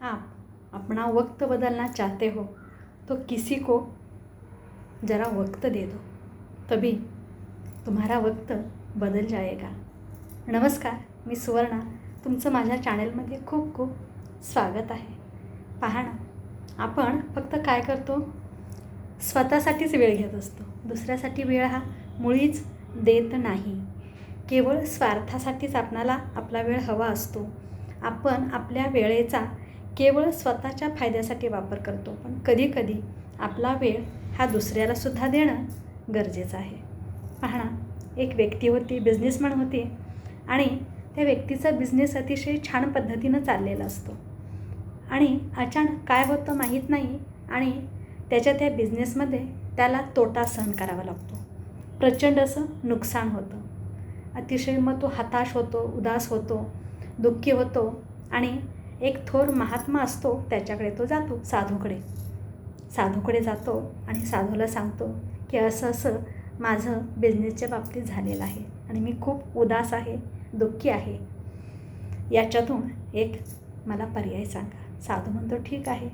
आप अपना वक्त बदलना चाहते हो तो किसी को जरा वक्त दे दो तभी तुम्हारा वक्त बदल जाएगा। नमस्कार मी सुवर्णा. तुमचं माझ्या चॅनेलमध्ये खूप खूप स्वागत आहे. पहा ना आपण फक्त काय करतो? स्वतःसाठीच वेळ घेत असतो. दुसऱ्यासाठी वेळ हा मुळीच देत नाही. केवळ स्वार्थासाठीच आपणाला आपला वेळ हवा असतो. आपण आपल्या वेळेचा केवळ स्वतःच्या फायद्यासाठी वापर करतो पण कधीकधी आपला वेळ हा दुसऱ्यालासुद्धा देणं गरजेचं आहे. पाहणा एक व्यक्ती होती बिझनेसमॅन होती आणि त्या व्यक्तीचा बिझनेस अतिशय छान पद्धतीनं चाललेला असतो. आणि अचानक काय होतं माहीत नाही आणि त्याच्या त्या बिझनेसमध्ये त्याला तोटा सहन करावा लागतो. प्रचंड असं नुकसान होतं. अतिशय मग तो हताश होतो उदास होतो दुःखी होतो आणि एक थोर महात्मा असतो त्याच्याकडे तो जातो साधूकडे. साधूकडे जातो आणि साधूला सांगतो की असं असं माझं बिझनेसच्या बाबतीत झालेलं आहे आणि मी खूप उदास आहे दुःखी आहे. याच्यातून एक मला पर्याय सांगा. साधू म्हणतो ठीक आहे.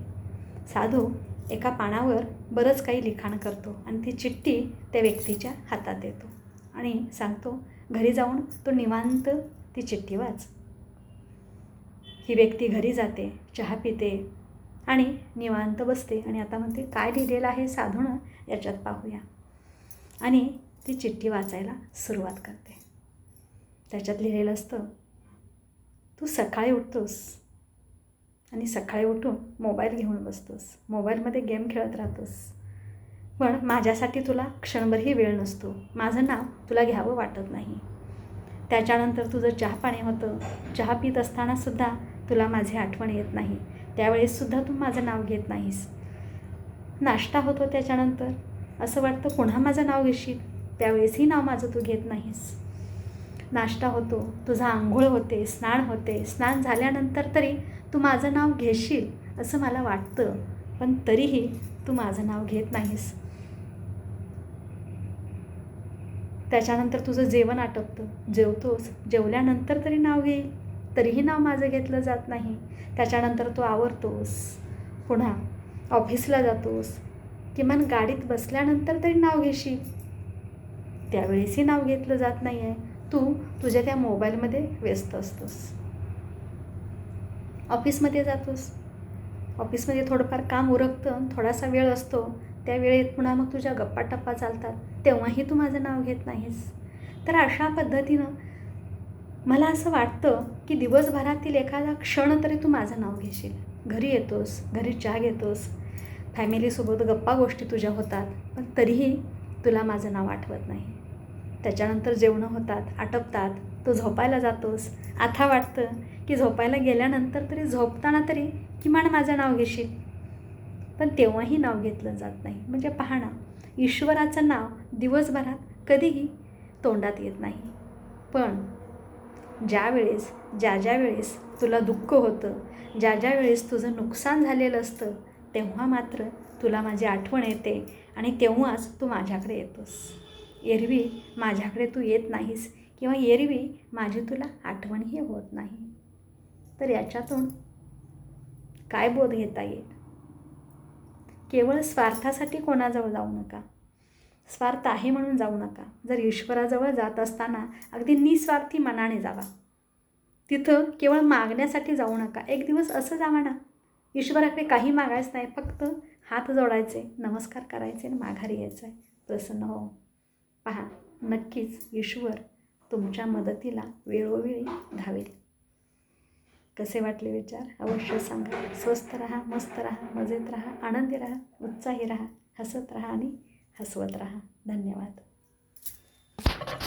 साधू एका पानावर बरंच काही लिखाण करतो आणि ती चिठ्ठी त्या व्यक्तीच्या हातात देतो आणि सांगतो घरी जाऊन तो निवांत ती चिठ्ठी वाच. ही व्यक्ती घरी जाते चहा पिते आणि निवांत बसते. आणि आता म्हणते काय लिहिलेलं आहे साधून? याच्यात पाहूया. आणि ती चिठ्ठी वाचायला सुरुवात करते. त्याच्यात लिहिलेलं असतं तू सकाळी उठतोस आणि सकाळी उठून मोबाईल घेऊन बसतोस. मोबाईलमध्ये गेम खेळत राहतोस. पण माझ्यासाठी तुला क्षणभरही वेळ नसतो. माझं नाव तुला घ्यावं वाटत नाही. त्याच्यानंतर तुझं चहा पाणी होतं. चहा पित असतानासुद्धा तुला माझी आठवण येत नाही. त्यावेळेससुद्धा तू माझं नाव घेत नाहीस. नाश्ता होतो त्याच्यानंतर. असं वाटतं पुन्हा माझं नाव घेशील. त्यावेळेसही नाव माझं तू घेत नाहीस. नाश्ता होतो. तुझा आंघोळ होते स्नान होते. स्नान झाल्यानंतर तरी तू माझं नाव घेशील असं मला वाटतं. पण तरीही तू माझं नाव घेत नाहीस. त्याच्यानंतर तुझं जेवण आटपतं. जेवतोस. जेवल्यानंतर तरी नाव घेईल. तरीही नाव माझं घेतलं जात नाही. त्याच्यानंतर तू आवरतोस. पुन्हा ऑफिसला जातोस. किमान गाडीत बसल्यानंतर तरी नाव घेशील. त्यावेळेसही नाव घेतलं जात नाही आहे तू तुझ्या त्या मोबाईलमध्ये व्यस्त असतोस. ऑफिसमध्ये जातोस. ऑफिसमध्ये थोडंफार काम उरकतं थोडासा वेळ असतो. त्या वेळेत पुन्हा मग तुझ्या गप्पा टप्पा चालतात. तेव्हाही तू माझं नाव घेत नाहीस. तर अशा पद्धतीनं मला असं वाटतं की दिवसभरातील एखादा क्षण तरी तू माझं नाव घेशील. घरी येतोस घरी चहा घेतोस फॅमिलीसोबत गप्पा गोष्टी तुझ्या होतात पण तरीही तुला माझं नाव आठवत नाही. त्याच्यानंतर जेवणं होतात आटपतात तू झोपायला जातोस. आता वाटतं की झोपायला गेल्यानंतर तरी झोपताना तरी किमान माझं नाव घेशील. पण तेव्हाही नाव घेतलं जात नाही. म्हणजे पहा ईश्वराचं नाव दिवसभरात कधीही तोंडात येत नाही. पण ज्या वेळेस ज्या ज्या वेळेस तुला दुःख होतं ज्या ज्या वेळेस तुझं नुकसान झालेलं असतं तेव्हा मात्र तुला माझी आठवण येते आणि तेव्हाच तू माझ्याकडे येतोस. एरवी माझ्याकडे तू येत नाहीस किंवा एरवी माझी तुला आठवणही होत नाही. तर याच्यातून काय बोध घेता येईल? केवळ स्वार्थासाठी कोणाजवळ जाऊ नका. स्वार्थ आहे म्हणून जाऊ नका. जर ईश्वराजवळ जात असताना अगदी निस्वार्थी मनाने जावा. तिथं केवळ मागण्यासाठी जाऊ नका. एक दिवस असं जावा ना. ईश्वराकडे काही मागायचं नाही. फक्त हात जोडायचे नमस्कार करायचे आणि माघारी यायचं आहे प्रसन्न हो. पहा नक्कीच ईश्वर तुमच्या मदतीला वेळोवेळी धावेल. कसे वाटले विचार? अवश्य सांगा. स्वस्त राहा मस्त राहा मजेत राहा आनंदी राहा उत्साही राहा हसत राहा आणि هسودرها ذنبات